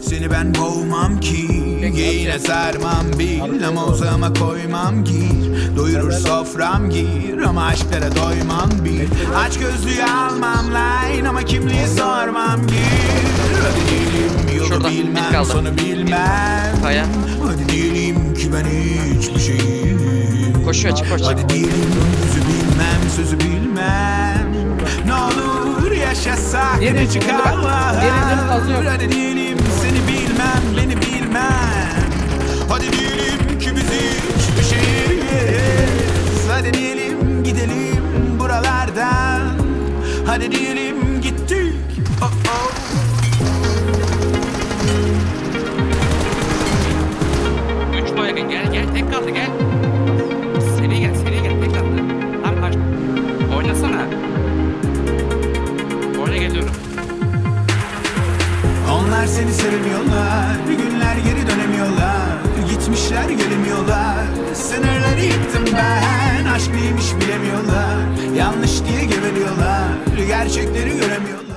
Seni ben kovmam ki Giyine sarmam bil Ama uzağıma koymam gir. Doyurur sofram gir Ama aşklara doymam bil Aç gözlüğü almam line Ama kimliği sormam gir. Hadi diyelim. Yolu Şurada, bilmem kaldı. Sonu bilmem. Kaya. Hadi diyelim ki ben hiçbir şeyim. Koşuyor açık koş. Hadi diyelim yüzü bilmem sözü bilmem. Ne olur yaşasak Diğeri ne çıkar yok. Hadi diyelim Hadi diyelim gittik oh oh. Üç baygın gel gel tek kaldı gel. Seri gel seri gel tek kaldı. Tam kaç. Oynasana. Oyna geliyorum. Onlar seni sevmiyorlar Günler geri dönemiyorlar Gitmişler gelemiyorlar Sınırları yıktım ben Aşk neymiş bilemiyorlar Gerçekleri göremiyorlar